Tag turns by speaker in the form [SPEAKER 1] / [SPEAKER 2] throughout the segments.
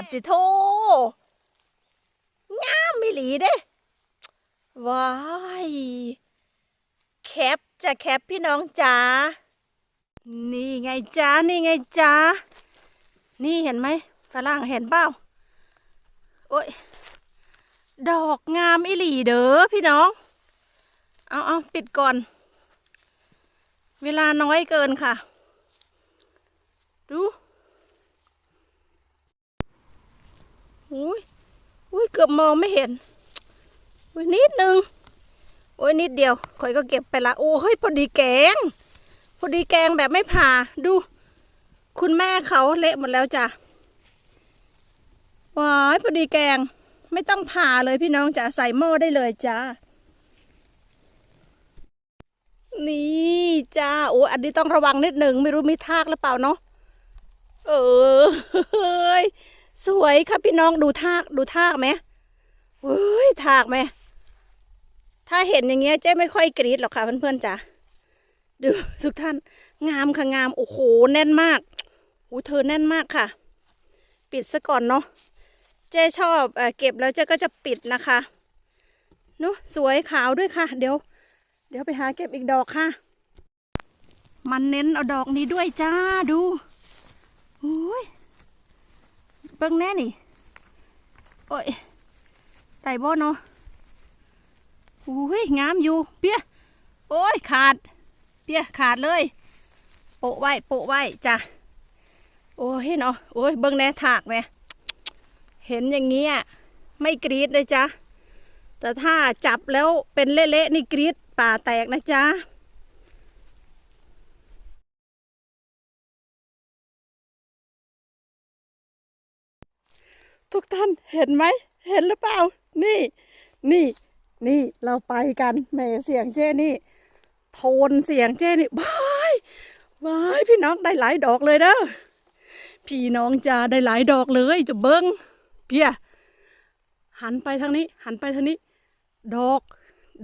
[SPEAKER 1] ดติโทงามไม่หลีเด้ว้ายแคปจะแคปพี่น้องจ๋านี่ไงจ้านี่ไงจ้านี่เห็นไหมฝรั่งเห็นเปล่าโอ้ยดอกงามอีหลีเด้อพี่น้อง เอาเอาปิดก่อน เวลาน้อยเกินค่ะ ดู อุ้ยอุ้ยเกือบมองไม่เห็น อุ้ยนิดนึง โอ้ยนิดเดียวข่อยก็เก็บไปละ โอ้เฮ้ยพอดีแกง พอดีแกงแบบไม่ผ่า ดู คุณแม่เขาเละหมดแล้วจ้ะว้ายพอดีแกง ไม่ต้องผ่าเลยพี่น้องจ้ะใส่หม้อได้เลยจ้านี่จ้าโอ้อันนี้ต้องระวังนิดหนึ่งไม่รู้มีทากหรือเปล่าเนาะเออเฮ้ย สวยครับพี่น้องดูทากดูทากไหมเฮ้ยทากไหมถ้าเห็นอย่างเงี้ยเจ๊ไม่ค่อยกรี๊ดหรอกค่ะเพื่อนๆจ้ะดูทุกท่าน งามค่ะงามโอ้โหแน่นมากโอ้เธอแน่นมากค่ะ ปิดซะก่อนเนาะเจ๊ชอบเอเก็บแล้วเจ๊ก็จะปิดนะคะเนาะสวยขาวด้วยค่ะ เดี๋ยว เดี๋ยวไปหาเก็บอีกดอกค่ะ มันเน้นเอาดอกนี้ด้วยจ้าดูโอ้ย เบิ่งแน่นี่ โอ้ยไต่บ่เนาะโอ้ยงามอยู่ เปียโอ้ยขาด เปียขาดเลย โปะไว้ โปะไว้จ้ะ โอ้ยเนาะ โอ้ยเบิ่งแน่ถากไหมเห็นอย่างเงี้ยไม่กรีดเลยจ้ะ แต่ถ้าจับแล้วเป็นเละๆนี่กรีดป่าแตกนะจ๊ะ ทุกท่านเห็นไหม เห็นหรือเปล่า นี่ นี่ นี่เราไปกันแหม่เสียงเจ้นี่ โทนเสียงเจ้นี่บายบายพี่น้องได้หลายดอกเลยเด้อ พี่น้องจะได้หลายดอกเลยจะเบิ้งเพียหันไปทางนี้ หันไปทางนี้ ดอก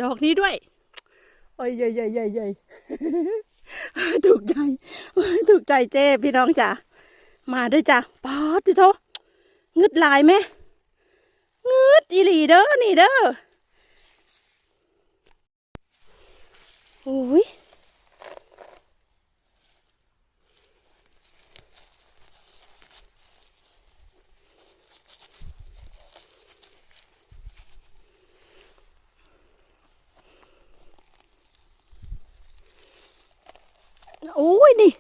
[SPEAKER 1] ดอกนี้ด้วยโอ้ยใหญ่ใหญ่ใหญ่ใหญ่ถูกใจโอ้ยถูกใจเจ้พี่น้องจ๋ามาด้วยจ้ะป๊อดดิโท งึดลายไหมงึดอีหลีเด้อนี่เด้อโอ้ยโอ้ยนี่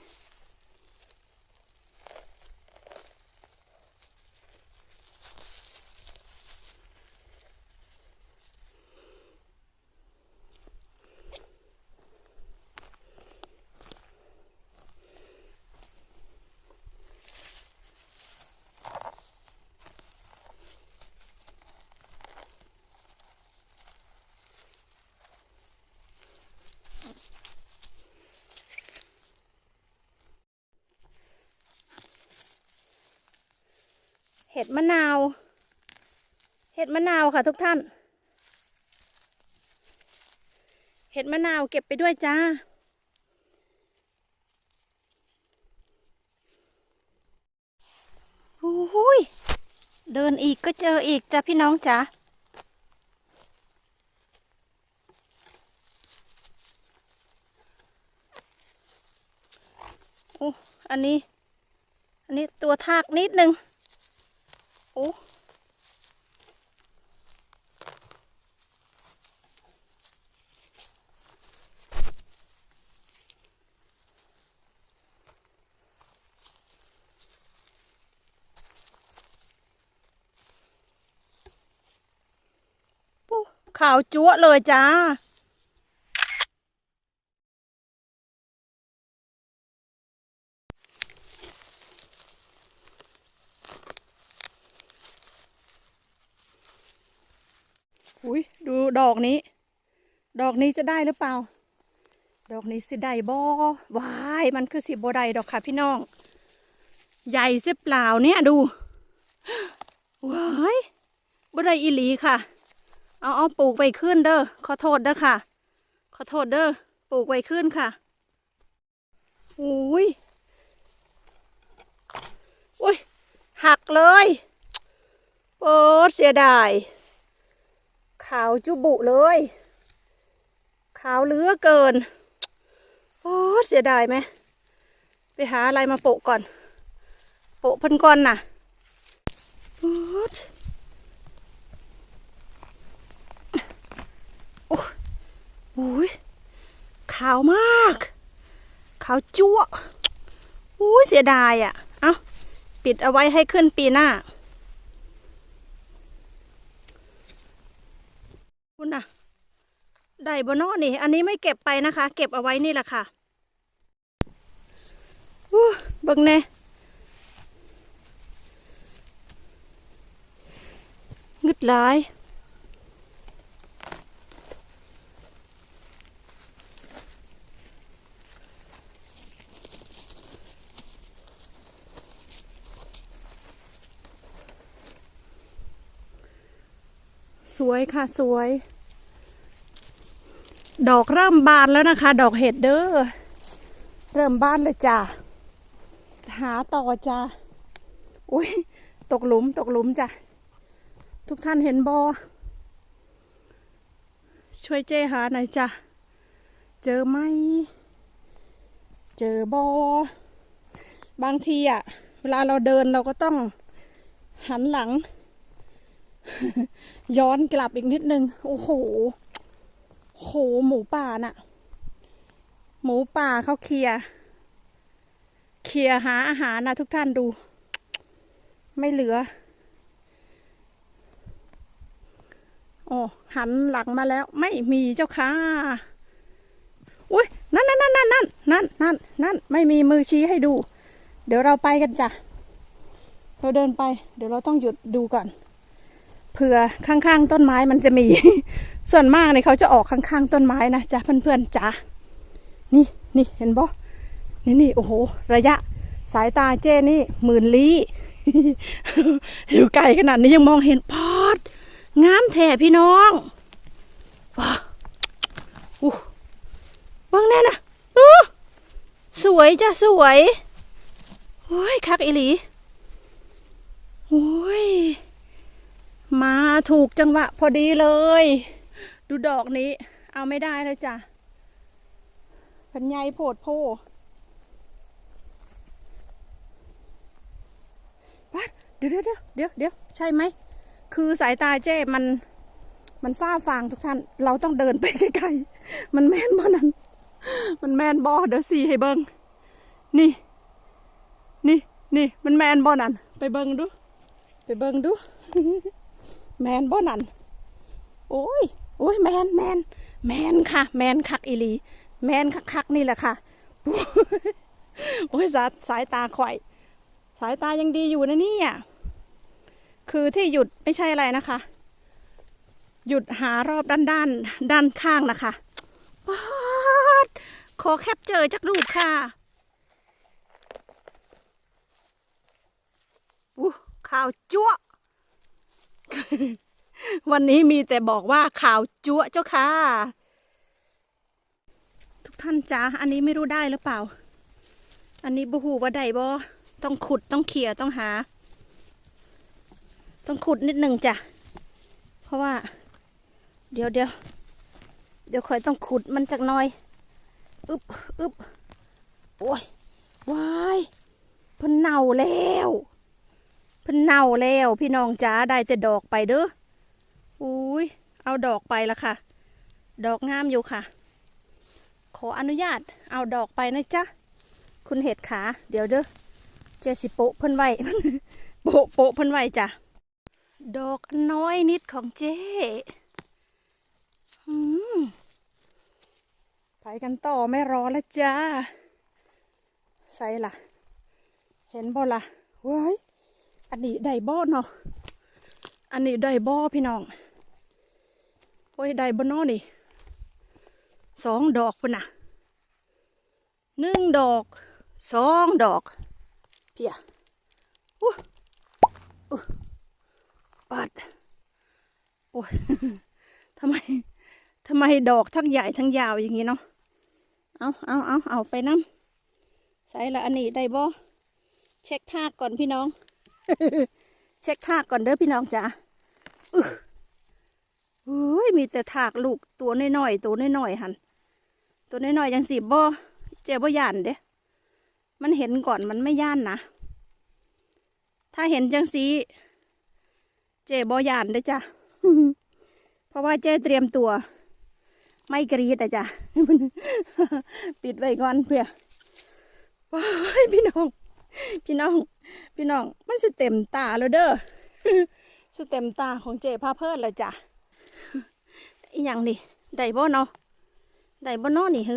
[SPEAKER 1] เห็ดมะนาว เห็ดมะนาวค่ะทุกท่าน เห็ดมะนาวเก็บไปด้วยจ้า โอ้ย เดินอีกก็เจออีกจ้ะพี่น้องจ้าโอ้อันนี้ อันนี้ตัวทากนิดนึง โอ้ปุ๊ขาวจั๊วะเลยจ้า อุ้ยดูดอกนี้ ดอกนี้จะได้หรือเปล่า ดอกนี้สิได้บ่วายมันคือสิบ่ได้ดอกค่ะพี่น้อง ใหญ่เสิเปล่าเนี่ยดูว้ายบ่ได้อีหลีค่ะ เอาเอาปลูกไว้ขึ้นเด้อขอโทษเด้อค่ะ ขอโทษเด้อปลูกไว้ขึ้นค่ะอุ้ยอุ้ยหักเลยโอ้เสียดายาวจุบุเลย ขาวเลือเกิน โอ้เสียดายไหม ไปหาอะไรมาโปะก่อน โปะพันก่อนน่ะโอ้ยโอ้โอ้ยขาวมาก ขาวจั่วโอ้ยเสียดายอะ เอ้า ปิดเอาไว้ให้ขึ้นปีหน้า คุณน่ะ ได้บนอนี่ อันนี้ไม่เก็บไปนะคะ เก็บเอาไว้นี่แหละค่ะอู้บิ่งแน่งึดหลายสวยค่ะ สวย ดอกเริ่มบานแล้วนะคะ ดอกเห็ดเด้อเริ่มบานเลยจ้าหาต่อจ้าอุ้ยตกหลุมตกหลุมจ้ะทุกท่านเห็นบอช่วยเจ้หาหน่อยจ้ะเจอไหมเจอบอบางทีอะเวลาเราเดินเราก็ต้องหันหลัง ย้อนกลับอีกนิดนึง โอ้โห โหหมูป่าน่ะ หมูป่าเขาเคลียเคลียหาอาหารนะทุกท่านดู ไม่เหลือ โอ้หันหลังมาแล้วไม่มีเจ้าค่ะอุ้ยนั่นนั่นนั่นนั่นนั่นนั่นนั่นนั่นไม่มีมือชี้ให้ดู เดี๋ยวเราไปกันจ้ะเราเดินไป เดี๋ยวเราต้องหยุดดูก่อนเผื่อข้างๆต้นไม้มันจะมี ส่วนมากเนี่ยเขาจะออกข้างๆต้นไม้นะจ๊ะเพื่อนๆจ้ะนี่นี่เห็นบ่นี่นี่โอ้โห ระยะสายตาเจ้นี่หมื่นลี้อยู่ไกลขนาดนี้ยังมองเห็นพอดงามแท้พี่น้องว้าอู้บิ่งแน่นะอู้สวยจ้ะสวยโอ้ยคักอีหลีโอ้ยมาถูกจังหวะพอดีเลย ดูดอกนี้ เอาไม่ได้เลยจ้ะพันใหญ่โพดโพวัดเดี๋ยวเดี๋ยวเดี๋ยวเดี๋ยวเดี๋ยวใช่ไหม คือสายตาเจ้มัน มันฟ้าฟางทุกท่าน เราต้องเดินไปไกลๆ มันแม่นบ่นั้น มันแม่นบ่เดี๋ยวสีให้เบิงนี่ นี่นี่มันแม่นบ่นั่นไปเบิงดู ไปเบิงดู แมนบ่นั่นโอ้ยโอ้ยแมนแมนแมนค่ะ แมนคักอีลี แมนคักคักนี่แหละค่ะโอ้ยสายสายตาข่อย สายตายังดีอยู่นะนี่ยคือที่หยุดไม่ใช่อะไรนะคะ หยุดหารอบด้านด้านด้านข้างนะคะป๊าดขอแคปเจอจากรูปค่ะอู้ข่าวจั๊ว วันนี้มีแต่บอกว่าข่าวจั๊วเจ้าค่ะ ทุกท่านจ้าอันนี้ไม่รู้ได้หรือเปล่า อันนี้บูหูว่าได้บ่ต้องขุดต้องเขี่ยต้องหา ต้องขุดนิดหนึ่งจ้ะ เพราะว่า เดี๋ยวเดี๋ยวเดี๋ยวคอยต้องขุดมันจากน้อยอึบอึบโอ้ยวายพิ่นเน่าแล้วพิ่นเน่าแล้ว พี่น้องจ้าได้แต่ดอกไปเด้อ อุ้ยเอาดอกไปละค่ะ ดอกงามอยู่ค่ะ ขออนุญาตเอาดอกไปนะจ๊ะ คุณเห็ดขา เดี๋ยวเด้อเจสิโปะเพิ่นไว้โปะโปะเพิ่นไว้จ้ะ ดอกน้อยนิดของเจ๊อืมไปกันต่อไม่รอแล้วจ้าใส่ละเห็นบ่ละเว้ยอันนี้ได้บ่เนาะ อันนี้ได้บ่พี่น้อง อ้ยได้บ่เนอนี่สองดอกพุ่นน่ะหนึ่งดอกสองดอกเพียอู้อู้ปัดโอ้ยทำไมทำไมดอกทั้งใหญ่ทั้งยาวอย่างนี้เนาะเอาเอาเอาเอาไปน้ำใส่ละอันนี้ได้บ่เช็คท่าก่อนพี่น้อง เช็คท่าก่อนเด้อพี่น้องจ้าอึ เฮ้ยมีแต่ทากลูกตัวน้อยๆตัวน้อยๆหันตัวน้อยๆยังสีบ่เจ๊บ่ย่านเด้มันเห็นก่อนมันไม่ย่านนะถ้าเห็นจังสีเจ๊บ่ย่านเด้จ้ะเพราะว่าเจ๊เตรียมตัว ไม่กรีดอะจ้ะปิดไว้ก่อนเพื่อว้ายพี่น้อง พี่น้อง พี่น้อง มันสเต็มตาแล้วเด้อสเต็มตาของเจ๊พาเพิ่นแล้วจ้ะ อีหยังนี่ได้บ่เนาะได้บ่เนาะนี่ฮึ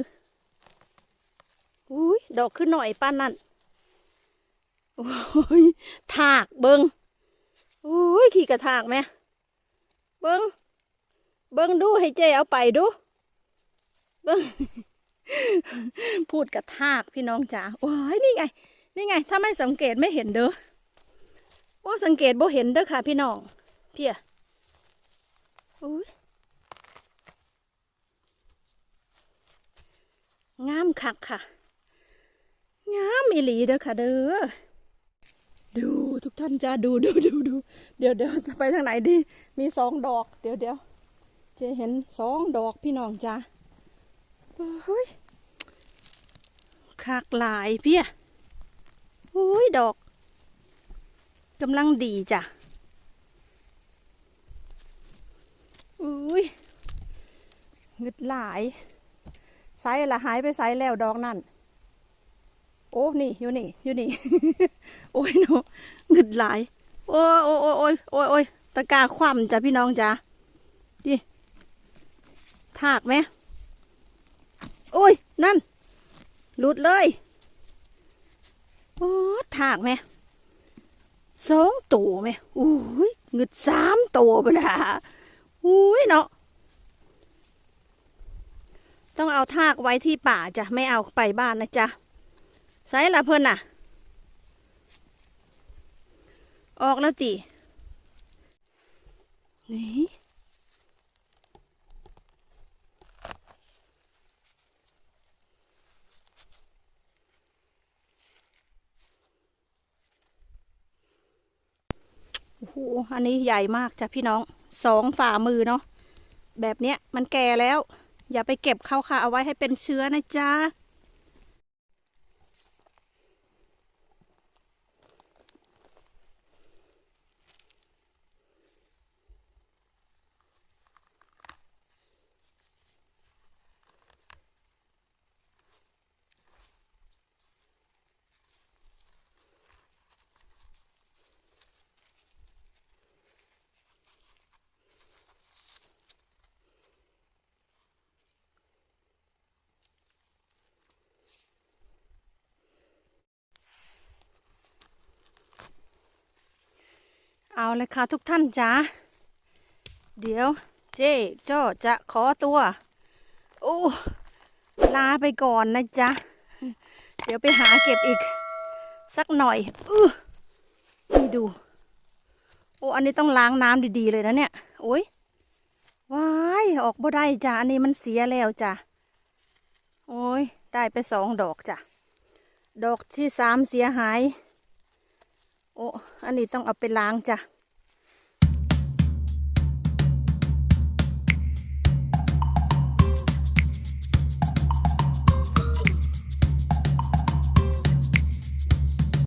[SPEAKER 1] อุ้ยดอกขึ้นหน่อยป้านนั่นโอ้ยถากเบิงโอ้ยขี่กระถากไหมเบิงเบิงดูให้เจ๊เอาไปดู เบิงพูดกระทากพี่น้องจ๋าว้ายนี่ไง นี่ไง ถ้าไม่สังเกตไม่เห็นเด้อว่าสังเกตบ่เห็นเด้อค่ะพี่น้อง เพีย อุ้ยงามคักค่ะ งามอีหลีเด้อค่ะเด้อ ดูทุกท่านจ้าดูดูดูดูเดี๋ยวเดี๋ยวจะไปทางไหนดี มีสองดอก เดี๋ยวเดี๋ยวจะเห็นสองดอกพี่น้องจ้าเฮ้ยคากหลายเพี่ยโอ้ยดอกกำลังดีจ้ะอุ้ย เงึดหลายไซละหายไปไซแล้วดอกนั่น โอ้ นี่ อยู่นี่ อยู่นี่ โอ้ยเนาะเงึดหลาย โอ้ยโอ้ยโอ้ยโอ้ยโอ้ยโอ้ตะกร้าคว่ำจ้ะพี่น้องจ้ะดิถากไหม โอ้ย นั่น หลุดเลย โอ้ถากไหมสองตัวไหมอุ้ยเงึดสามตัวไปละอุ้ยเนาะ ต้องเอาทากไว้ที่ป่าจ้ะไม่เอาไปบ้านนะจ๊ะใส่ละเพิ่นน่ะ ออกแล้วจีนี่โอ้โหอันนี้ใหญ่มากจ้ะพี่น้องสองฝ่ามือเนาะแบบเนี้ยมันแก่แล้ว อย่าไปเก็บเขาค่ะ เอาไว้ให้เป็นเชื้อนะจ๊ะ เอาเลยค่ะทุกท่านจ้าเดี๋ยวเจ๊จ้อจะขอตัวโอ้ลาไปก่อนนะจ๊ะ เดี๋ยวไปหาเก็บอีก สักหน่อยอือนี่ดู โอ้อันนี้ต้องล้างน้ำดีๆเลยนะเนี่ย โอ้ยว้ายออกบ่ได้จ้ะ อันนี้มันเสียแล้วจ้ะ โอ้ยได้ไปสองดอกจ้ะ ดอกที่สามเสียหาย โอ้อันนี้ต้องเอาไปล้างจ้ะ